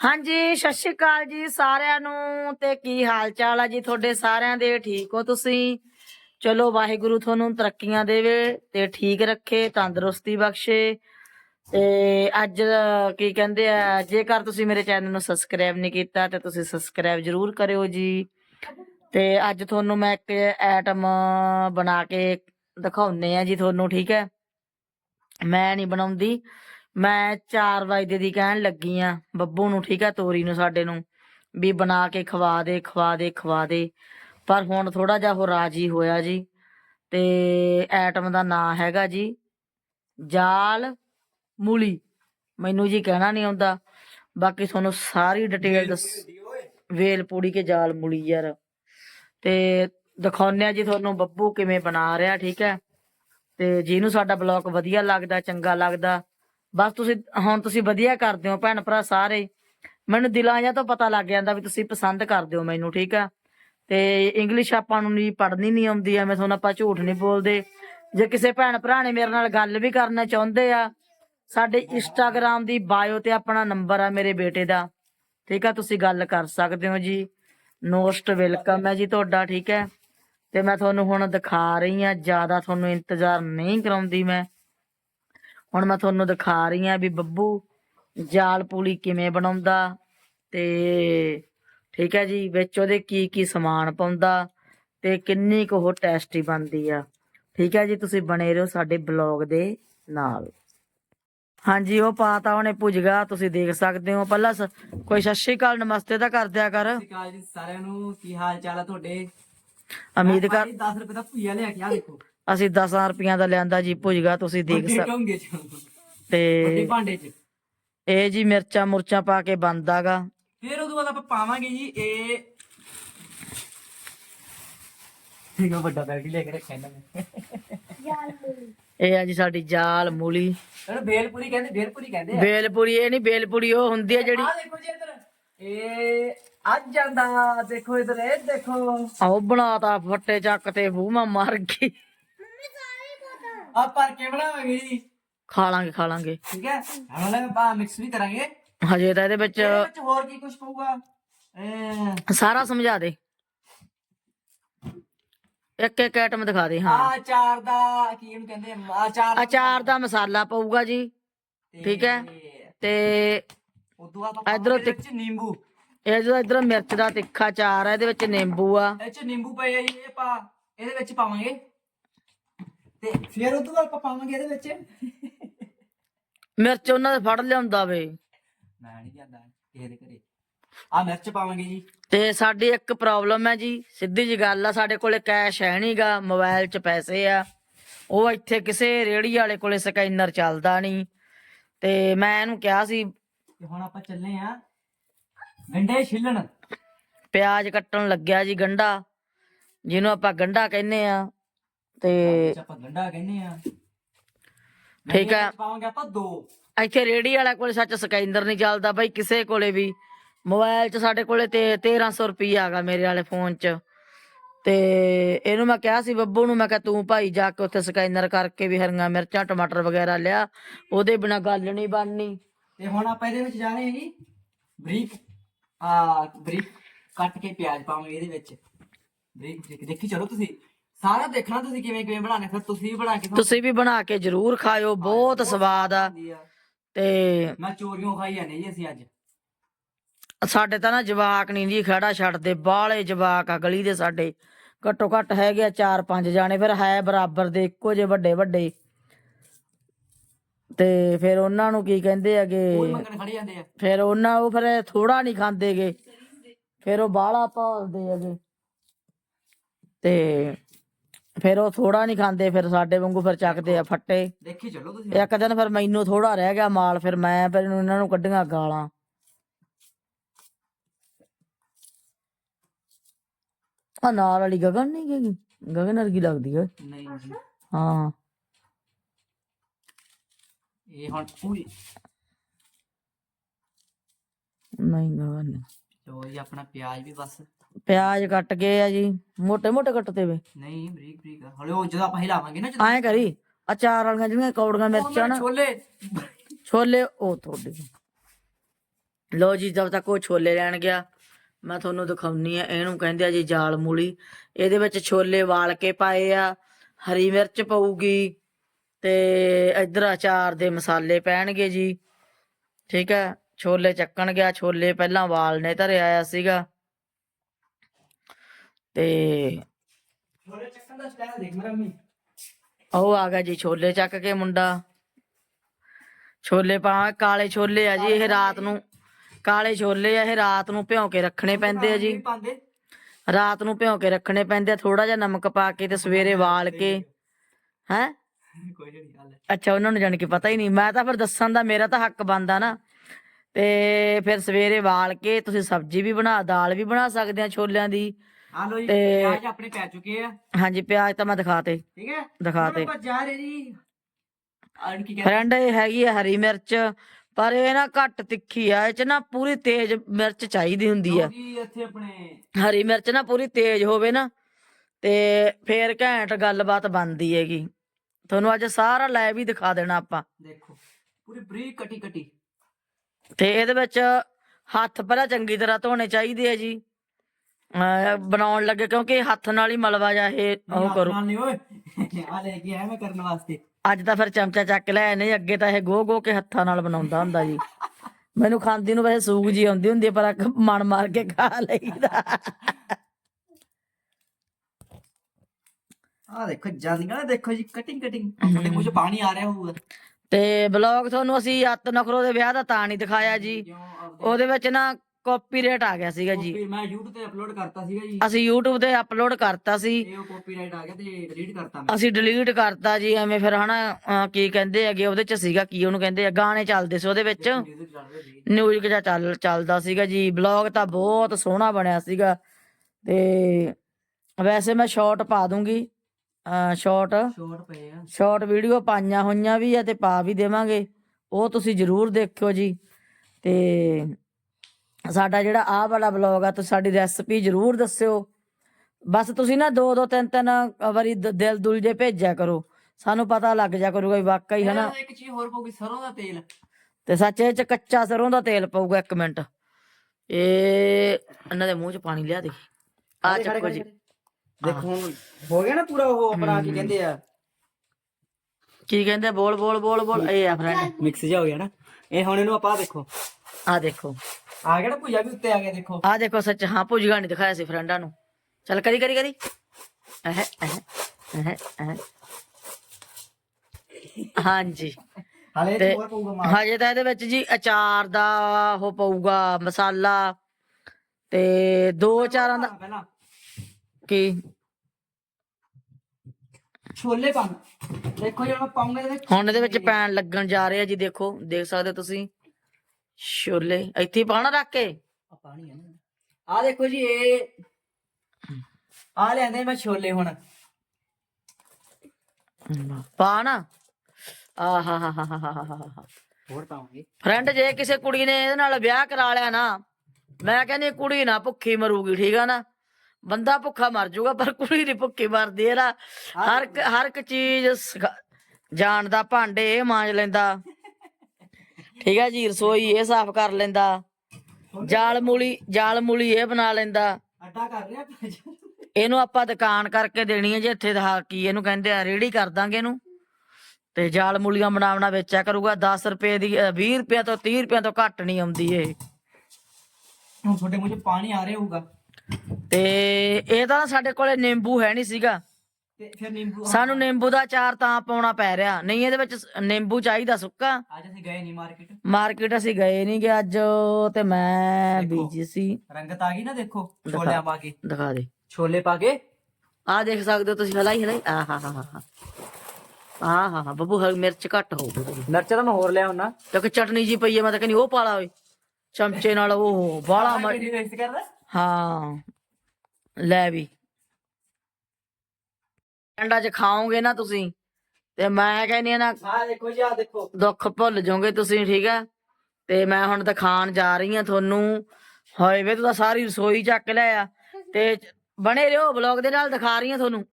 ਹਾਂਜੀ, ਸਤਿ ਸ਼੍ਰੀ ਅਕਾਲ ਜੀ ਸਾਰਿਆਂ ਨੂੰ ਤੇ ਕੀ ਹਾਲ ਚਾਲ ਆ ਜੀ ਤੁਹਾਡੇ ਸਾਰਿਆਂ ਦੇ? ਠੀਕ ਹੋ ਤੁਸੀਂ? ਚਲੋ ਵਾਹਿਗੁਰੂ ਤੁਹਾਨੂੰ ਤਰੱਕੀਆਂ ਦੇਵੇ ਤੇ ਠੀਕ ਰੱਖੇ, ਤੰਦਰੁਸਤੀ ਬਖਸ਼ੇ ਤੇ ਅੱਜ ਕੀ ਕਹਿੰਦੇ ਆ, ਜੇਕਰ ਤੁਸੀਂ ਮੇਰੇ ਚੈਨਲ ਨੂੰ ਸਬਸਕ੍ਰਾਈਬ ਨਹੀਂ ਕੀਤਾ ਤੇ ਤੁਸੀਂ ਸਬਸਕ੍ਰਾਈਬ ਜਰੂਰ ਕਰਿਓ ਜੀ। ਤੇ ਅੱਜ ਤੁਹਾਨੂੰ ਮੈਂ ਇੱਕ ਐਟਮ ਬਣਾ ਕੇ ਦਿਖਾਉਨੇ ਆ ਜੀ ਤੁਹਾਨੂੰ, ਠੀਕ ਹੈ? ਮੈਂ ਨਹੀਂ ਬਣਾਉਂਦੀ। ਮੈਂ 4 ਵਜੇ ਦੀ ਕਹਿਣ ਲੱਗੀ ਆ ਬੱਬੂ ਨੂੰ ਠੀਕ ਆ ਤੋਰੀ ਨੂੰ ਸਾਡੇ ਨੂੰ ਵੀ ਬਣਾ ਕੇ ਖਵਾ ਦੇ ਖਵਾ ਦੇ ਖਵਾ ਦੇ। ਪਰ ਹੁਣ ਥੋੜਾ ਜਿਹਾ ਉਹ ਰਾਜੀ ਹੋਇਆ ਜੀ ਤੇ ਐਟਮ ਦਾ ਨਾਂ ਹੈਗਾ ਜੀ ਜਾਲ ਮੂਲੀ। ਮੈਨੂੰ ਜੀ ਕਹਿਣਾ ਨਹੀਂ ਆਉਂਦਾ। ਬਾਕੀ ਤੁਹਾਨੂੰ ਸਾਰੀ ਡਿਟੇਲ ਦੱਸ ਵੇਲ ਪੂੜੀ ਕੇ ਜਾਲ ਮੂਲੀ ਯਾਰ। ਤੇ ਦਿਖਾਉਂਦੇ ਆ ਜੀ ਤੁਹਾਨੂੰ ਬੱਬੂ ਕਿਵੇਂ ਬਣਾ ਰਿਹਾ ਠੀਕ ਹੈ। ਤੇ ਜਿਹਨੂੰ ਸਾਡਾ ਬਲੌਗ ਵਧੀਆ ਲੱਗਦਾ ਚੰਗਾ ਲੱਗਦਾ ਬਸ ਤੁਸੀਂ, ਹੁਣ ਤੁਸੀਂ ਵਧੀਆ ਕਰਦੇ ਹੋ ਭੈਣ ਭਰਾ ਸਾਰੇ। ਮੈਨੂੰ ਦਿਲਾਂ ਜਾਂ ਤੋਂ ਪਤਾ ਲੱਗ ਜਾਂਦਾ ਵੀ ਤੁਸੀਂ ਪਸੰਦ ਕਰਦੇ ਹੋ ਮੈਨੂੰ, ਠੀਕ ਆ? ਤੇ ਇੰਗਲਿਸ਼ ਆਪਾਂ ਨੂੰ ਨਹੀਂ, ਪੜ੍ਹਨੀ ਨਹੀਂ ਆਉਂਦੀ ਐਵੇਂ, ਤੁਹਾਨੂੰ ਆਪਾਂ ਝੂਠ ਨਹੀਂ ਬੋਲਦੇ। ਜੇ ਕਿਸੇ ਭੈਣ ਭਰਾ ਨੇ ਮੇਰੇ ਨਾਲ ਗੱਲ ਵੀ ਕਰਨਾ ਚਾਹੁੰਦੇ ਆ, ਸਾਡੇ ਇੰਸਟਾਗ੍ਰam ਦੀ ਬਾਇਓ ਤੇ ਆਪਣਾ ਨੰਬਰ ਆ ਮੇਰੇ ਬੇਟੇ ਦਾ। ਠੀਕ ਆ, ਤੁਸੀਂ ਗੱਲ ਕਰ ਸਕਦੇ ਹੋ ਜੀ। ਨੋਸਟ ਵੈਲਕਮ ਹੈ ਜੀ ਤੁਹਾਡਾ, ਠੀਕ ਹੈ? ਤੇ ਮੈਂ ਤੁਹਾਨੂੰ ਹੁਣ ਦਿਖਾ ਰਹੀ ਆ ਜ਼ਿਆਦਾ ਤੁਹਾਨੂੰ ਇੰਤਜ਼ਾਰ ਨਹੀਂ ਕਰਾਉਂਦੀ ਮੈਂ। ਹੁਣ ਮੈਂ ਤੁਹਾਨੂੰ ਦਿਖਾ ਰਹੀ ਆ ਵੀ ਬੱਬੂ ਜਾਲ ਪੂਲੀ ਕਿਵੇਂ ਬਣਾਉਂਦਾ ਤੇ ਠੀਕ ਹੈ ਜੀ ਵਿੱਚ ਉਹਦੇ ਕੀ ਕੀ ਸਮਾਨ ਪਾਉਂਦਾ ਤੇ ਕਿੰਨੀ ਕੁ ਉਹ ਟੇਸਟੀ ਬਣਦੀ ਆ। ਠੀਕ ਹੈ ਜੀ ਤੁਸੀਂ ਬਣੇ ਰਹੋ ਸਾਡੇ ਬਲੌਗ ਦੇ ਨਾਲ। ਹਾਂਜੀ ਉਹ ਪਾਤਾ ਉਹਨੇ ਪੁੱਜਗਾ ਤੁਸੀਂ ਦੇਖ ਸਕਦੇ ਹੋ। ਪਹਿਲਾਂ ਸ- ਕੋਈ ਸਤਿ ਸ਼੍ਰੀ ਅਕਾਲ ਨਮਸਤੇ ਤਾਂ ਕਰ ਦਿਆ ਕਰ। ਸਤਿ ਸ਼੍ਰੀ ਅਕਾਲ ਜੀ ਸਾਰਿਆਂ ਨੂੰ ਕੀ ਹਾਲ ਚਾਲ ਆ ਤੁਹਾਡੇ? ਉਮੀਦ ਕਰ 10 ਰੁਪਏ ਦਾ ਭੁਜੀਆ ਲਿਆ ਕੇ ਆ ਦੇਖੋ। ਅਸੀਂ 10 ਰੁਪਈਆਂ ਦਾ ਲਿਆਂਦਾ ਜੀ ਪੁੱਜਗਾ ਤੁਸੀਂ ਦੇਖ ਵੱਡੇ ਸਕ ਡੋਂਗੇ ਚ। ਵੱਡੇ ਤੇ ਭਾਂਡੇ ਚ। ਇਹ ਜੀ ਮਿਰਚਾਂ ਮੁਰਚਾਂ ਪਾ ਕੇ ਬਣਦਾਗਾ। ਫਿਰ ਉਦੋਂ ਬਾਅਦ ਆਪਾਂ ਪਾਵਾਂਗੇ ਜੀ ਇਹ। ਠੀਕ ਆ ਵੱਡਾ ਬੈਗ ਲੈ ਕੇ ਰੱਖਿਆ ਇਹਨਾਂ ਨੇ। ਇਹ ਆ ਜੀ ਸਾਡੀ ਜਾਲ ਮੂਲੀ। ਇਹਨੂੰ ਬੇਲਪੂਰੀ ਕਹਿੰਦੇ ਬੇਲਪੂਰੀ ਕਹਿੰਦੇ ਆ। ਬੇਲਪੂਰੀ ਇਹ ਨਹੀਂ ਬੇਲਪੂਰੀ ਉਹ ਹੁੰਦੀ ਆ ਜਿਹੜੀ ਆ ਦੇਖੋ ਜੀ ਇੱਧਰ। ਇਹ ਅੱਜ ਜਾਂਦਾ ਦੇਖੋ ਇੱਧਰ ਇਹ ਦੇਖੋ। ਬਣਾਤਾ ਫੱਟੇ ਚੱਕ ਤੇ ਬੂਮਾ ਮਾਰ ਗਈ। ਆ ਭਰ ਕੇ ਬਣਾਵਾਂਗੇ ਜੀ। ਖਾ ਲਾਂਗੇ ਖਾ ਲਾਂਗੇ ਠੀਕ ਹੈ? ਹੁਣ ਆਪਾਂ ਮਿਕਸ ਵੀ ਕਰਾਂਗੇ। ਹਜੇ ਤਾਂ ਇਹਦੇ ਵਿੱਚ ਵਿੱਚ ਹੋਰ ਕੀ ਕੁਝ ਪਊਗਾ? ਇਹ ਸਾਰਾ ਸਮਝਾ ਦੇ। ਇੱਕ ਇੱਕ ਆਈਟਮ ਦਿਖਾ ਦੇ ਹਾਂ। ਆ ਚਾਰ ਦਾ ਕੀ ਇਹਨੂੰ ਕਹਿੰਦੇ ਆ? ਚਾਰ ਅਚਾਰ ਦਾ ਮਸਾਲਾ ਪਊਗਾ ਜੀ। ਠੀਕ ਹੈ। ਤੇ ਉਦੋਂ ਆਪਾਂ ਇੱਧਰੋਂ ਇਹਦੇ ਵਿੱਚ ਨਿੰਬੂ। ਇਹ ਜਿਹੜਾ ਇਧਰ ਮਿਰਚ ਦਾ ਤਿੱਖਾ ਚਾਰ ਹੈ ਇਹਦੇ ਵਿੱਚ ਨਿੰਬੂ ਆ। ਇਹ ਚ ਨਿੰਬੂ ਪਏ ਆ ਜੀ ਇਹ ਪਾ ਇਹਦੇ ਵਿੱਚ ਪਾਵਾਂਗੇ। ਤੇ ਫਿਰ ਉਦੋਂ ਬਾਅਦ ਆਪਾਂ ਪਾਵਾਂਗੇ ਇਹਦੇ ਵਿੱਚ। ਮਿਰਚ ਉਹਨਾਂ ਦੇ ਫੜ ਲਿਆਉਂਦਾ ਵੇ। ਮੈਂ ਨਹੀਂ ਜਾਂਦਾ ਕਿਸੇ ਦੇ ਘਰੇ। ਆ ਮਿਰਚ ਪਾਵਾਂਗੇ ਜੀ। ਤੇ ਸਾਡੀ ਇੱਕ ਪ੍ਰੋਬਲਮ ਹੈ ਜੀ ਸਿੱਧੀ ਜੀ ਗੱਲ ਆ ਸਾਡੇ ਕੋਲੇ ਕੈਸ਼ ਹੈ ਨਹੀਂਗਾ ਮੋਬਾਈਲ 'ਚ ਪੈਸੇ ਆ। ਉਹ ਇੱਥੇ ਕਿਸੇ ਰੇੜੀ ਵਾਲੇ ਕੋਲੇ ਸਕੈਨਰ ਚੱਲਦਾ ਨਹੀਂ ਤੇ ਮੈਂ ਇਹਨੂੰ ਕਿਹਾ ਸੀ ਤੇ ਹੁਣ ਆਪਾਂ ਚੱਲੇ ਆ ਗੰਡੇ ਛਿੱਲਣ। ਪਿਆਜ਼ ਕੱਟਣ ਲੱਗਿਆ ਜੀ ਗੰਡਾ ਜਿਹਨੂੰ ਆਪਾਂ ਗੰਡਾ ਕਹਿੰਦੇ ਆ। ਤੇ ਵਿੱਚ ਆਪਾਂ ਗੰਡਾ ਕਹਿੰਦੇ ਆ। ਠੀਕ ਆ। ਪਾਵਾਂਗੇ ਆਪਾਂ ਦੋ। ਇੱਥੇ ਰੇੜੀ ਵਾਲਾ ਕੋਲੇ ਸੱਚ ਸਕੈਨਰ ਨਹੀਂ ਚੱਲਦਾ ਬਾਈ ਕਿਸੇ ਕੋਲੇ ਵੀ। ਮੋਬਾਈਲ 'ਚ ਸਾਡੇ ਕੋਲੇ ਤੇ 1300 ਰੁਪਈਆ ਹੈਗਾ ਮੇਰੇ ਵਾਲੇ ਫੋਨ 'ਚ। ਤੇ ਇਹਨੂੰ ਮੈਂ ਕਿਹਾ ਸੀ ਬੱਬੂ ਨੂੰ ਮੈਂ ਕਿਹਾ ਤੂੰ ਭਾਈ ਜਾ ਕੇ ਉੱਥੇ ਸਕੈਨਰ ਕਰਕੇ ਵੀ ਹਰੀਆਂ ਮਿਰਚਾਂ ਟਮਾਟਰ ਵਗੈਰਾ ਲਿਆ। ਉਹਦੇ ਬਿਨਾ ਗੱਲ ਨਹੀਂ ਬਣਨੀ। ਤੇ ਹੁਣ ਆਪਾਂ ਇਹਦੇ ਵਿੱਚ ਜਾਣੇ ਜੀ ਬਰੀਕ ਆ ਬਰੀਕ ਕੱਟ ਕੇ ਪਿਆਜ਼ ਪਾਵਾਂਗੇ ਇਹਦੇ ਵਿੱਚ। ਬਰੀਕ ਬਰੀਕ। ਦੇਖੀ ਚਲੋ ਤੁਸੀਂ। ਸਾਰਾ ਦੇਖਣਾ ਤੁਸੀਂ ਕਿਵੇਂ ਕਿਵੇਂ ਬਣਾਣੇ ਫਿਰ ਤੁਸੀਂ ਵੀ ਬਣਾ ਕੇ ਤੁਸੀਂ ਵੀ ਬਣਾ ਕੇ ਜ਼ਰੂਰ ਖਾਇਓ ਬਹੁਤ ਸਵਾਦ ਆ। ਆ। ਤੇ ਮੈਂ ਚੋਰੀਆਂ ਖਾਈ ਜਾਂਦੇ ਜੀ ਅਸੀਂ ਅੱਜ। ਸਾਡੇ ਤਾਂ ਨਾ ਜਵਾਕ ਨਹੀਂ ਜੀ ਖੜਾ ਛੱਡਦੇ ਬਾਹਲੇ ਜਵਾਕ ਆ ਗਲੀ ਦੇ ਸਾਡੇ। ਘੱਟੋ ਘੱਟ ਹੈਗੇ ਆ ਚਾਰ ਪੰਜ ਜਾਣੇ ਫਿਰ ਹੈ ਬਰਾਬਰ ਦੇ ਇੱਕੋ ਜਿਹੇ ਵੱਡੇ ਵੱਡੇ। ਤੇ ਫਿਰ ਉਹਨਾਂ ਨੂੰ ਕੀ ਕਹਿੰਦੇ ਕੋਈ ਹੈਗੇ ਮੰਗਣ ਖੜੀ ਜਾਂਦੇ ਆ। ਫਿਰ ਉਹਨਾਂ ਉਹ ਫਿਰ ਥੋੜਾ ਨਹੀਂ ਖਾਂਦੇਗੇ। ਫਿਰ ਉਹ ਬਾਹਲਾ ਭਾਲਦੇ ਹੈਗੇ। ਤੇ ਫਿਰ ਉਹ ਥੋੜਾ ਨਹੀਂ ਖਾਂਦੇ ਫਿਰ ਸਾਡੇ ਵਾਂਗੂ ਫਿਰ ਚੱਕਦੇ ਆ ਫੱਟੇ। ਦੇਖੀ ਚਲੋ ਤੁਸੀਂ ਇੱਕ ਦਿਨ ਫਿਰ ਮੈਨੂੰ ਥੋੜਾ ਰਹਿ ਗਿਆ ਮਾਲ ਫਿਰ ਮੈਂ ਫਿਰ ਇਹਨੂੰ- ਇਹਨਾਂ ਨੂੰ ਕੱਢੀਆਂ ਗਾਲਾਂ। ਆ ਨਾਲ ਵਾਲੀ ਗਗਨ ਨਹੀਂ ਗਈ? ਗਗਨ ਵਰਗੀ ਲੱਗਦੀ ਓਏ ਨਹੀਂ ਹਾਂ। ਇਹ ਹੁਣ ਪੂਰੀ। ਨਹੀਂ ਗਗਨ। ਨੀ। ਲੋ ਜੀ ਆਪਣਾ ਪਿਆਜ਼ ਵੀ ਬਸ। ਪਿਆਜ਼ ਕੱਟ ਗਏ ਆ ਜੀ ਮੋਟੇ ਮੋਟੇ ਕੱਟਦੇ ਵੇ। ਨਹੀਂ ਬਰੀਕ ਬਰੀਕ ਹਲੇ ਉਹ ਜਦੋਂ ਆਪਾਂ ਹਿਲਾਵਾਂਗੇ ਨਾ ਜਦੋਂ। ਐਂ ਕਰੀ ਅਚਾਰ ਵਾਲੀਆਂ ਜਿਹੜੀਆਂ ਕੌੜੀਆਂ ਮਿਰਚਾਂ ਨਾ। ਛੋਲੇ। ਛੋਲੇ ਉਹ ਤੁਹਾਡੇ ਲੋ ਜੀ ਜਦ ਤੱਕ ਉਹ ਛੋਲੇ ਲੈਣ ਗਿਆ ਮੈਂ ਤੁਹਾਨੂੰ ਦਿਖਾਉਣੀ ਆ ਇਹਨੂੰ ਕਹਿੰਦੇ ਆ ਜੀ ਜਾਲ ਮੂਲੀ। ਇਹਦੇ ਵਿੱਚ ਛੋਲੇ ਵਾਲ ਕੇ ਪਾਏ ਆ ਹਰੀ ਮਿਰਚ ਪਊਗੀ ਤੇ ਇੱਧਰ ਅਚਾਰ ਦੇ ਮਸਾਲੇ ਪੈਣਗੇ ਜੀ। ਠੀਕ ਹੈ ਛੋਲੇ ਚੱਕਣ ਗਿਆ ਛੋਲੇ ਪਹਿਲਾਂ ਵਾਲਨੇ ਧਰਿਆ ਆਇਆ ਸੀਗਾ। ਤੇ ਛੋਲੇ ਚੱਕਣ ਦਾ ਸਟਾਈਲ ਦੇਖ ਮੇਰਾ ਮੰਮੀ। ਉਹ ਆ ਗਿਆ ਜੀ ਛੋਲੇ ਚੱਕ ਕੇ ਮੁੰਡਾ। ਛੋਲੇ ਪਾ ਕਾਲੇ ਛੋਲੇ ਆ ਜੀ ਇਹ ਰਾਤ ਨੂੰ। ਕਾਲੇ ਛੋਲੇ ਆ ਇਹ ਰਾਤ ਨੂੰ ਭਿਉਂ ਕੇ ਰੱਖਣੇ ਪੈਂਦੇ ਆ ਜੀ। ਰਾਤ ਨੂੰ ਭਿਉਂ ਕੇ ਰੱਖਣੇ ਪੈਂਦੇ ਆ ਥੋੜਾ ਜਿਹਾ ਨਮਕ ਪਾ ਕੇ ਤੇ ਸਵੇਰੇ ਵਾਲ ਕੇ। ਹੈ। ਅੱਛਾ ਉਹਨਾਂ ਨੂੰ ਜਾਣ ਕੇ ਪਤਾ ਹੀ ਨਹੀਂ। ਮੈਂ ਤਾਂ ਫਿਰ ਦੱਸਣ ਦਾ ਮੇਰਾ ਤਾਂ ਹੱਕ ਬਣਦਾ ਨਾ। ਤੇ ਫਿਰ ਸਵੇਰੇ ਵਾਲ ਕੇ ਤੁਸੀਂ ਸਬਜ਼ੀ ਵੀ ਬਣਾ ਦਾਲ ਵੀ ਬਣਾ ਸਕਦੇ ਆ ਛੋਲਿਆਂ ਦੀ। ਆ ਲੋ ਜੀ ਤੇ- ਪਿਆਜ਼ ਆਪਣੇ ਪੈ ਚੁੱਕੇ ਆ। ਹਾਂਜੀ ਪਿਆਜ਼ ਤਾਂ ਮੈਂ ਦਿਖਾਤੇ। ਠੀਕ ਹੈ? ਦਿਖਾਤੇ। ਹੁਣ ਆਪਾਂ ਜਾ ਰਹੇ ਜੀ। ਆਣ ਕੀ ਕਹਿੰਦੇ? ਫਰੈਂਡ ਇਹ ਹੈਗੀ ਆ ਹਰੀ ਮਿਰਚ ਪਰ ਇਹ ਨਾ ਘੱਟ ਤਿੱਖੀ ਆ ਇਹ ਚ ਨਾ ਪੂਰੀ ਤੇਜ਼ ਮਿਰਚ ਚਾਹੀਦੀ ਹੁੰਦੀ ਆ। ਕਿਉਂਕਿ ਇੱਥੇ ਆਪਣੇ ਹਰੀ ਮਿਰਚ ਨਾ ਪੂਰੀ ਤੇਜ਼ ਹੋਵੇ ਨਾ ਤੇ ਫੇਰ ਘੈਂਟ ਗੱਲਬਾਤ ਬਣਦੀ ਹੈਗੀ। ਤੁਹਾਨੂੰ ਅੱਜ ਸਾਰਾ ਲੈ ਵੀ ਦਿਖਾ ਦੇਣਾ ਆਪਾਂ। ਦੇਖੋ ਪੂਰੀ ਬਰੀਕ ਕਟੀ ਕਟੀ ਤੇ ਇਹਦੇ ਵਿੱਚ ਹੱਥ ਪਹਿਲਾਂ ਚੰਗੀ ਤਰ੍ਹਾਂ ਧੋਣੇ ਚਾਹੀਦੇ ਆ ਜੀ। ਅਹ ਬਣਾਉਣ ਲੱਗੇ ਕਿਉਂਕਿ ਹੱਥ ਨਾਲ ਹੀ ਮਲਵਾ ਜਾ ਇਹ ਉਹ ਕਰੋ। ਨਾਲ ਨਹੀਂ ਓਏ। ਆ ਲੈ ਕੇ ਆਇਆ ਮੈਂ ਕਰਨ ਵਾਸਤੇ। ਅੱਜ ਤਾਂ ਫਿਰ ਚਮਚਾ ਚੱਕ ਲਿਆ ਨਹੀਂ ਅੱਗੇ ਤਾਂ ਇਹ ਗੋ ਗੋ ਕੇ ਹੱਥਾਂ ਨਾਲ ਬਣਾਉਂਦਾ ਹੁੰਦਾ ਜੀ। ਮੈਨੂੰ ਖਾਂਦੀ ਨੂੰ ਵੈਸੇ ਸੂਗ ਜੀ ਆਉਂਦੀ ਹੁੰਦੀ ਹੈ, ਪਰ ਅੱਖ ਮਨ ਮਾਰ ਕੇ ਖਾ ਲਈਦਾ। ਆ ਦੇਖੋ ਜਾਂਦੀਆਂ ਦੇਖੋ ਜੀ ਕਟਿੰਗ ਕਟਿੰਗ ਤੁਹਾਡੇ ਮੂੰਹ 'ਚ ਪਾਣੀ ਆ ਰਿਹਾ ਹੋਊਗਾ। ਤੇ ਬਲੌਗ ਤੁਹਾਨੂੰ ਅਸੀਂ ਅੱਤ ਨਖਰੋ ਦੇ ਵਿਆਹ ਦਾ ਤਾਂ ਨਹੀਂ ਦਿਖਾਇਆ ਜੀ। ਕਿਉਂ? ਆਪਦੇ ਉਹਦੇ ਵਿੱਚ ਨਾ ਕਾਪੀਰਾਈਟ ਆ ਗਿਆ ਸੀਗਾ ਜੀ। ਮੈਂ YouTube ਤੇ ਅਪਲੋਡ ਕਰਤਾ ਸੀਗਾ ਜੀ। ਅਸੀਂ YouTube ਤੇ ਅਪਲੋਡ ਕਰਤਾ ਸੀ। ਤੇ ਉਹ ਕਾਪੀਰਾਈਟ ਆ ਗਿਆ ਤੇ ਡਿਲੀਟ ਕਰਤਾ ਮੈਂ। ਅਸੀਂ ਡਿਲੀਟ ਕਰਤਾ ਜੀ ਐਵੇਂ ਫਿਰ ਹਨਾ ਕੀ ਕਹਿੰਦੇ ਹੈਗੇ ਉਹਦੇ ਚ ਸੀਗਾ ਕੀ ਉਹਨੂੰ ਕਹਿੰਦੇ ਆ ਗਾਣੇ ਚੱਲਦੇ ਸੀ ਉਹਦੇ ਵਿੱਚ। ਨਿਊਜ਼ ਜਿਹਾ ਚੱਲ ਚੱਲਦਾ ਸੀਗਾ ਜੀ। ਬਲੌਗ ਤਾਂ ਬਹੁਤ ਸੋਹਣਾ ਬਣਿਆ ਸੀਗਾ। ਤੇ ਵੈਸੇ ਮੈਂ ਸ਼ਾਰਟ ਪਾ ਦੂੰਗੀ। ਸ਼ਾਰਟ ਸ਼ੋਰਟ ਪਏ ਆ। ਸ਼ਾਰਟ ਵੀਡੀਓ ਪਾਈਆਂ ਹੋਈਆਂ ਵੀ ਆ ਤੇ ਪਾ ਵੀ ਦੇਵਾਂਗੇ। ਉਹ ਤੁਸੀਂ ਜਰੂਰ ਦੇਖਿਓ ਜੀ। ਤੇ ਸਾਡਾ ਜਿਹੜਾ ਆਹ ਵਾਲਾ ਬਲੌਗ ਆ ਤੁਸੀਂ ਸਾਡੀ ਰੈਸਪੀ ਜਰੂਰ ਦੱਸਿਓ। ਬਸ ਤੁਸੀਂ ਨਾ ਦੋ ਦੋ ਤਿੰਨ ਤਿੰਨ ਵਾਰੀ ਦ- ਦਿਲ ਦੁਲ ਜੇ ਭੇਜਿਆ ਕਰੋ। ਸਾਨੂੰ ਪਤਾ ਲੱਗ ਜਾ ਕਰੂਗਾ ਵੀ ਵਾਕਈ ਹਨਾ। ਇੱਕ ਚੀਜ਼ ਹੋਰ ਪਊਗੀ ਸਰੋਂ ਦਾ ਤੇਲ। ਤੇ ਸੱਚ ਇਹ ਚ ਕੱਚਾ ਸਰੋਂ ਦਾ ਤੇਲ ਪਊਗਾ ਇੱਕ ਮਿੰਟ। ਇਹ ਇਹਨਾਂ ਦੇ ਮੂੰਹ ਚ ਪਾਣੀ ਲਿਆ ਦੇ। ਆ ਚੱਕੋ ਜੀ। ਦੇਖੋ ਹੁਣ ਹੋ ਗਿਆ ਨਾ ਪੂਰਾ ਉਹ ਆਪਣਾ ਕੀ ਕਹਿੰਦੇ ਆ? ਕੀ ਕਹਿੰਦੇ? ਬੋਲ ਬੋਲ ਬੋਲ ਬੋਲ। ਇਹ ਆ ਫਰੈਂਡ ਮਿਕਸ ਜਿਹਾ ਹੋ ਗਿਆ ਨਾ। ਇਹ ਹੁਣ ਇਹਨੂੰ ਆਪਾਂ ਆਹ ਦੇਖੋ। ਆ ਦੇਖੋ। ਆ ਗਿਆ ਨਾ ਭੁਜਾ ਵੀ ਉੱਤੇ ਆ ਗਿਆ ਦੇਖੋ। ਆ ਦੇਖੋ ਸੱਚ ਹਾਂ ਭੁਜਗਾ ਨਹੀਂ ਦਿਖਾਇਆ ਸੀ ਫਰੈਂਡਾਂ ਨੂੰ। ਚੱਲ ਕਰੀ ਕਰੀ ਕਰੀ। ਅਹ ਅਹ ਅਹ ਹਾਂਜੀ। ਹਾਲੇ ਇੱਕ ਹੋਰ ਪਊਗਾ ਮਾਰ ਹਜੇ ਤਾਂ ਇਹਦੇ ਵਿੱਚ ਜੀ ਅਚਾਰ ਦਾ ਉਹ ਪਊਗਾ ਮਸਾਲਾ ਤੇ ਦੋ ਚਾਰਾਂ ਦਾ ਪਹਿਲਾਂ। ਕੀ? ਛੋਲੇ ਪਾਣ ਦੇਖੋ ਜੇ ਮੈਂ ਪਾਉਂਗਾ ਇਹਦੇ ਵਿੱਚ। ਹੁਣ ਇਹਦੇ ਵਿੱਚ ਪੈਣ ਲੱਗਣ ਜਾ ਰਹੇ ਆ ਜੀ ਦੇਖੋ ਦੇਖ ਸਕਦੇ ਹੋ ਤੁਸੀਂ। ਛੋਲੇ ਇੱਥੇ ਪਾਣਾ ਰੱਖ ਕੇ। ਆ ਪਾਣੀ ਹੈ ਨਾ ਆ ਦੇਖੋ ਜੀ ਇਹ ਆ ਲੈਂਦੇ ਮੈਂ ਛੋਲੇ ਹੁਣ। ਪਾ ਨਾ ਆ ਹਾ ਹਾ ਹਾ ਹਾ ਹਾ ਹੋਰ ਪਾਉਂਗੇ ਫਰੈਂਡ ਜੇ ਕਿਸੇ ਕੁੜੀ ਨੇ ਇਹਦੇ ਨਾਲ ਵਿਆਹ ਕਰਾ ਲਿਆ ਨਾ ਮੈਂ ਕਹਿੰਦੀ ਕੁੜੀ ਨਾ ਭੁੱਖੀ ਮਰੂਗੀ ਠੀਕ ਆ ਨਾ? ਬੰਦਾ ਭੁੱਖਾ ਮਰ ਜਾਊਗਾ ਪਰ ਕੁੜੀ ਨਹੀਂ ਭੁੱਖੀ ਮਰਦੀ ਇਹਦਾ ਹਰ ਹਰ ਇੱਕ ਚੀਜ਼ ਜਾਣਦਾ ਭਾਂਡੇ ਇਹ ਮਾਂਜ ਲੈਂਦਾ। ਠੀਕ ਆ ਜੀ ਰਸੋਈ ਇਹ ਸਾਫ਼ ਕਰ ਲੈਂਦਾ। ਜਾਲ ਮੂਲੀ ਜਾਲ ਮੂਲੀ ਇਹ ਬਣਾ ਲੈਂਦਾ। ਅੱਡਾ ਕਰ ਰਿਹਾ ਇਹਨੂੰ ਆਪਾਂ ਦੁਕਾਨ ਕਰਕੇ ਦੇਣੀ ਹੈ ਜੇ ਇੱਥੇ ਦਾ ਕੀ ਇਹਨੂੰ ਕਹਿੰਦੇ ਆ ਰੇੜੀ ਕਰ ਦਾਂਗੇ ਇਹਨੂੰ। ਤੇ ਜਾਲ ਮੂਲੀਆਂ ਬਣਾਉਣਾ ਵੇਚਿਆ ਕਰੂਗਾ 10 ਰੁਪਏ ਦੀ ਅ, 20 ਰੁਪਏ ਤੋਂ 30 ਰੁਪਏ ਤੋਂ ਘੱਟ ਨਹੀਂ ਆਉਂਦੀ ਇਹ। ਤੁਹਾਡੇ ਮੂੰਹ 'ਚ ਪਾਣੀ ਆ ਰਿਹਾ ਹੋਊਗਾ। ਤੇ ਇਹ ਤਾਂ ਸਾਡੇ ਕੋਲੇ ਨਿੰਬੂ ਹੈ ਨਹੀਂ ਸੀਗਾ। ਤੇ ਫਿਰ ਨਿੰਬੂ ਸਾਨੂੰ ਨਿੰਬੂ ਦਾ ਅਚਾਰ ਤਾਂ ਪਾਉਣਾ ਪੈ ਰਿਹਾ। ਨਹੀਂ ਇਹਦੇ ਵਿੱਚ ਸ- ਨਿੰਬੂ ਚਾਹੀਦਾ ਸੁੱਕਾ। ਅੱਜ ਅਸੀਂ ਗਏ ਨਹੀਂ ਮਾਰਕੀਟ। ਮਾਰਕੀਟ ਅਸੀਂ ਗਏ ਨਹੀਂ ਗੇ ਅੱਜ ਤੇ ਮੈਂ ਦੇਖੋ। ਬੀਜੀ ਸੀ। ਰੰਗਤ ਆ ਗਈ ਨਾ ਦੇਖੋ ਦਿਖਾ। ਛੋਲਿਆਂ ਪਾ ਕੇ। ਦਿਖਾ ਦੇ। ਛੋਲੇ ਪਾ ਕੇ। ਆ ਦੇਖ ਸਕਦੇ ਹੋ ਤੁਸੀਂ ਹਲਾਈ ਹਲਾਈ। ਆ ਹਾ ਹਾ ਹਾ ਹਾ ਆ ਹਾ ਹਾ ਬੱਬੂ ਹਰ ਮਿਰਚ ਘੱਟ ਹੋ ਗਈ ਮਿਰਚ ਤਾਂ ਮੈਂ ਹੋਰ ਲਿਆ ਹੁਣਾ ਤੇ ਚਟਨੀ ਜੀ ਪਈ ਹੈ ਮੈਂ ਤਾਂ ਕਹਿੰਦੀ ਉਹ ਪਾ ਲਾ ਓਏ। ਚਮਚੇ ਨਾਲ ਉਹ ਬਾਲਾ ਮ- ਕਿਹੜੀ ਰੇਸ ਕਰਦਾ? ਹਾਂ। ਲੈ ਵੀ। ਅੰਡਾ ਚ ਖਾਓਗੇ ਨਾ ਤੁਸੀਂ ਤੇ ਮੈਂ ਕਹਿੰਦੀ ਆ ਨਾ ਆ ਦੇਖੋ ਜੀ ਆ ਦੇਖੋ। ਦੁੱਖ ਭੁੱਲ ਜਾਓਗੇ ਤੁਸੀਂ ਠੀਕ ਹੈ ਤੇ ਮੈਂ ਹੁਣ ਦਿਖਾਣ ਜਾ ਰਹੀ ਹਾਂ ਤੁਹਾਨੂੰ। ਹਾਏ ਵੇ ਤੂੰ ਤਾਂ ਸਾਰੀ ਰਸੋਈ ਚੱਕ ਲਿਆ ਤੇ ਬਣੇ ਰਹੋ ਬਲੌਗ ਦੇ ਨਾਲ ਦਿਖਾ ਰਹੀ ਹਾਂ ਤੁਹਾਨੂੰ।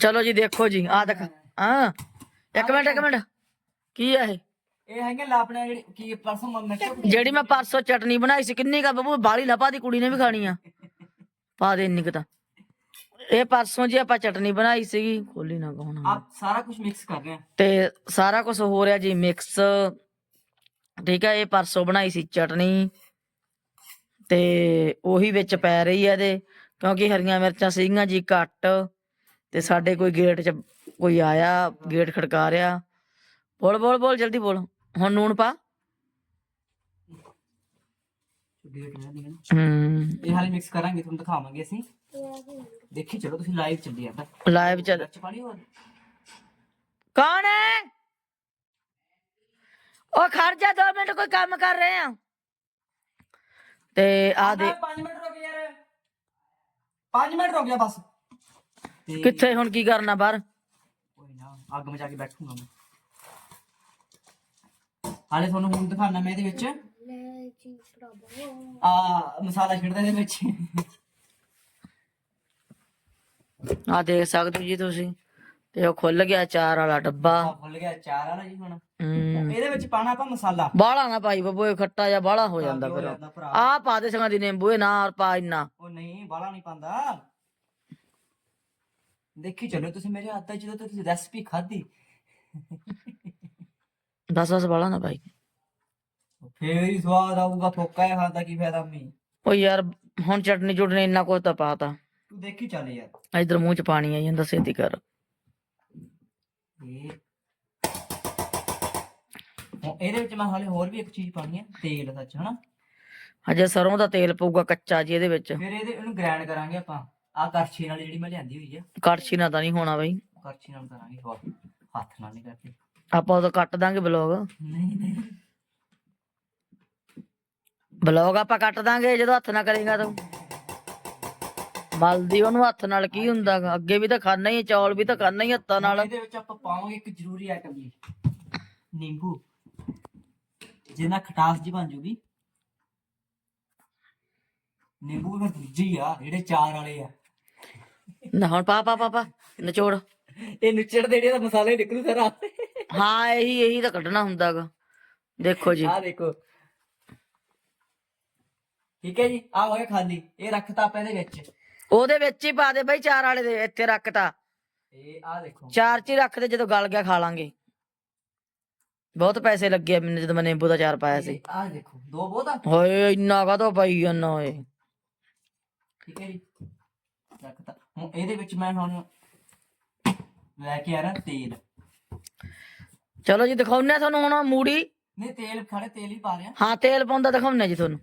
ਚਲੋ ਜੀ ਦੇਖੋ ਜੀ ਆ ਦਿਖਾ ਹਾਂ। ਇੱਕ ਮਿੰਟ ਇੱਕ ਮਿੰਟ। ਕੀ ਆ ਇਹ? ਇਹ ਹੈਗੇ ਲਾਪਣਾ ਜਿਹੜੀ ਕੀ ਪਰਸੋਂ ਮੈਂ ਜਿਹੜੀ ਪਰਸੋਂ ਚਟਨੀ ਬਣਾਈ ਸੀ ਕਿੰਨੀ ਕਾ ਬੱਬੂ? ਬਾਲੀ ਲਪਾ ਦੀ ਕੁੜੀ ਨੇ ਵੀ ਖਾਣੀ ਆ। ਪਾ ਦੇ ਇੰਨੀ ਕੁ ਤਾਂ। ਇਹ ਪਰਸੋਂ ਜੀ ਆਪਾਂ ਚਟਨੀ ਬਣਾਈ ਸੀਗੀ ਖੋਲੀ ਨਾ ਕਹਣਾ ਆਪ ਸਾਰਾ ਕੁਝ ਮਿਕਸ ਕਰ ਰਹੇ ਆ। ਤੇ ਸਾਰਾ ਕੁਝ ਹੋ ਰਿਹਾ ਜੀ ਮਿਕਸ ਠੀਕ ਹੈ ਇਹ ਪਰਸੋਂ ਬਣਾਈ ਸੀ ਚਟਨੀ। ਤੇ ਉਹੀ ਵਿੱਚ ਪੈ ਰਹੀ ਹੈ ਇਹਦੇ ਕਿਉਂਕਿ ਹਰੀਆਂ ਮਿਰਚਾਂ ਸੀਗੀਆਂ ਜੀ ਘੱਟ। ਤੇ ਸਾਡੇ ਕੋਈ ਗੇਟ 'ਚ ਕੋਈ ਆਇਆ ਗੇਟ ਖੜਕਾ ਰਿਹਾ ਬੋਲ ਬੋਲ ਬੋਲ ਜਲਦੀ ਬੋਲ। ਹੁਣ ਨੂਣ ਪਾ। ਇਹ ਹਾਲੇ ਮਿਕਸ ਕਰਾਂਗੇ ਤੁਹਾਨੂੰ ਦਿਖਾਵਾਂਗੇ ਅਸੀਂ। ਦੇਖੀ ਚਲੋ ਤੁਸੀਂ ਲਾਈਵ ਚੱਲੀ ਜਾਂਦਾ। ਲਾਈਵ ਚੱਲ ਵਿੱਚ ਪਾਣੀ ਹੋਰ? ਕੌਣ ਹੈ ਉਹ ਖੜ ਜਾ 2 ਮਿੰਟ ਕੋਈ ਕੰਮ ਕਰ ਰਹੇ ਆ। ਤੇ ਆ ਦੇ 5 ਮਿੰਟ ਰੁਕ ਯਾਰ। 5 ਮਿੰਟ ਰੁਕ ਜਾ ਬਸ। ਤੇ ਕਿੱਥੇ ਹੁਣ ਕੀ ਕਰਨਾ ਬਾਹਰ? ਕੋਈ ਨਾ ਅੱਗ ਮਚਾ ਕੇ ਬੈਠੂਗਾ ਮੈਂ। ਹਾਲੇ ਤੁਹਾਨੂੰ ਹੁਣ ਦਿਖਾਣਾ ਮੈਂ ਇਹਦੇ ਵਿੱਚ। ਆ ਮਸਾਲਾ ਛਿੜਦਾ ਇਹਦੇ ਵਿੱਚ। ਆ ਦੇਖ ਸਕਦੇ ਹੋ ਜੀ ਤੁਸੀਂ। ਤੇ ਉਹ ਖੁੱਲ ਗਿਆ ਚਾਰ ਵਾਲਾ ਡੱਬਾ। ਭੁੱਲ ਗਿਆ ਚਾਰ ਵਾਲਾ ਜੀ ਹੁਣ। ਇਹਦੇ ਵਿੱਚ ਪਾਣਾ ਆਪਾਂ ਮਸਾਲਾ। ਬਾਹਲਾ ਨਾ ਪਾਈ ਬੱਬੂ ਇਹ ਖੱਟਾ ਜਾਂ ਬਾਹਲਾ ਹੋ ਜਾਂਦਾ ਫਿਰ। ਆ ਪਾ ਦੇ ਸੰਗਾ ਦੀ ਨਿੰਬੂ ਇਹ ਨਾ ਪਾ ਇੰਨਾ। ਉਹ ਨਹੀਂ ਬਾਲਾ ਨਹੀਂ ਪਾਉਂਦਾ। ਦੇਖੀ ਚਲੋ ਤੁਸੀਂ ਮੇਰੇ ਹੱਥ ਦਾ ਜਦੋਂ ਤੁਸੀਂ ਰੈਸਪੀ ਖਾਧੀ। ਦਸ ਦਸ ਬਾਹਲਾ ਨਾ ਪਾਈ ਫੇਰ ਹੀ ਸਵਾਦ ਆਊਗਾ ਫੋਕਾ ਇਹ ਖਾਦਾ ਕੀ ਫਾਇਦਾ ਮੀ ਉਹ ਯਾਰ ਹੁਣ ਚਟਨੀ ਚੁਟਨੀ ਇੰਨਾ ਕੁਝ ਤਾਂ ਪਾਤਾ। ਤੂੰ ਦੇਖੀ ਚੱਲ ਯਾਰ। ਇਧਰ ਮੂੰਹ ਚ ਪਾਣੀ ਆਈ ਜਾਂਦਾ ਛੇਤੀ ਕਰ। ਹੁਣ ਇਹਦੇ ਵਿੱਚ ਮੈਂ ਹਾਲੇ ਹੋਰ ਵੀ ਇੱਕ ਚੀਜ਼ ਪਾਣੀ ਹੈ ਤੇਲ ਸੱਚ ਹਨਾ? ਹਜੇ ਸਰੋਂ ਦਾ ਤੇਲ ਪਊਗਾ ਕੱਚਾ ਜੀ ਇਹਦੇ ਵਿੱਚ। ਫਿਰ ਇਹਦੇ ਇਹਨੂੰ ਗ੍ਰਾਈਂਡ ਕਰਾਂਗੇ ਆਪਾਂ। ਆ ਕਰਛੀ ਨਾਲ ਜਿਹੜੀ ਮੈਂ ਲਿਆਂਦੀ ਹੋਈ ਆ। ਕੜਛੀ ਨਾਲ ਤਾਂ ਨਹੀਂ ਹੋਣਾ ਬਈ। ਕਰਛੀ ਨਾਲ ਕਰਾਂਗੇ ਹੋਰ ਹੱਥ ਨਾਲ ਨਹੀਂ ਕਰਦੇ ਆਪਾਂ ਉਦੋਂ ਕੱਟ ਦਾਂਗੇ ਬਲੌਗ। ਨਹੀਂ ਨਹੀਂ। ਬਲੌਗ ਆਪਾਂ ਕੱਟ ਦਾਂਗੇ ਜਦੋਂ ਹੱਥ ਨਾਲ ਕਰੇਗਾ ਤੂੰ। ਮਲਦੀ ਉਹਨੂੰ ਹੱਥ ਨਾਲ ਕੀ ਹੁੰਦਾ ਗਾ? ਅੱਗੇ ਵੀ ਤਾਂ ਖਾਣਾ ਹੀ ਹੈ, ਚੌਲ ਵੀ ਤਾਂ ਖਾਣਾ ਹੀ ਹੱਥਾਂ ਨਾਲ। ਇਹਦੇ ਵਿੱਚ ਆਪਾਂ ਪਾਵਾਂਗੇ ਇੱਕ ਜ਼ਰੂਰੀ ਆਈਟਮ ਜੀ। ਨਿੰਬੂ। ਜਿਹਦੇ ਨਾਲ ਖਟਾਸ ਜੀ ਬਣ ਜੂਗੀ। ਨਿੰਬੂ ਵੀ ਦੂਜੀ ਆ ਜਿਹੜੇ ਚਾਰ ਵਾਲੇ ਆ। ਨਾ ਹੁਣ ਪਾ ਪਾ ਪਾ ਪਾ ਨਿਚੋੜ। ਇਹ ਨਿਚੜ ਦੇ ਜਿਹੜਾ ਮਸਾਲੇ ਨਿਕਲੂ ਸਾਰਾ ਹਾਂ ਇਹੀ ਇਹੀ ਤਾਂ ਕੱਢਣਾ ਹੁੰਦਾਗਾ। ਦੇਖੋ ਜੀ। ਆ ਦੇਖੋ। ਠੀਕ ਹੈ ਜੀ ਆ ਹੋ ਗਿਆ ਖਾਲੀ। ਇਹ ਰੱਖਤਾ ਆਪਾਂ ਇਹਦੇ ਵਿੱਚ। ਉਹਦੇ ਵਿੱਚ ਹੀ ਪਾ ਦੇ ਬਈ ਚਾਰ ਵਾਲੇ ਦੇ ਇੱਥੇ ਰੱਖਤਾ ਇਹ ਆ ਦੇਖੋ। ਚਾਰ ਚ ਹੀ ਰੱਖ ਦੇ ਜਦੋਂ ਗਲ ਗਿਆ ਖਾ ਲਾਂਗੇ। ਬਹੁਤ ਪੈਸੇ ਲੱਗੇ ਆ ਮੈਨੂੰ ਜਦੋਂ ਮੈਂ ਨਿੰਬੂ ਦਾ ਚਾਰ ਪਾਇਆ ਸੀ। ਆ ਦੇਖੋ ਦੋ ਬਹੁਤ ਹੋਏ ਇੰਨਾ ਕਾਹਤੋਂ ਪਾਈ ਜਾਂਦਾ ਓਏ। ਠੀਕ ਹੈ ਜੀ। ਰੱਖਤਾ ਹੁਣ ਇਹਦੇ ਵਿੱਚ ਮੈਂ ਹੁਣ ਲੈ ਕੇ ਆ ਰਿਹਾ ਤੇਲ। ਚਲੋ ਜੀ ਦਿਖਾਉਨੇ ਆ ਤੁਹਾਨੂੰ ਹੁਣ ਮੂੜੀ। ਨਹੀਂ ਤੇਲ ਖੜੇ ਤੇਲ ਹੀ ਪਾ ਰਿਹਾ। ਹਾਂ ਤੇਲ ਪਾਉਂਦਾ ਦਿਖਾਉਨੇ ਜੀ ਤੁਹਾਨੂੰ।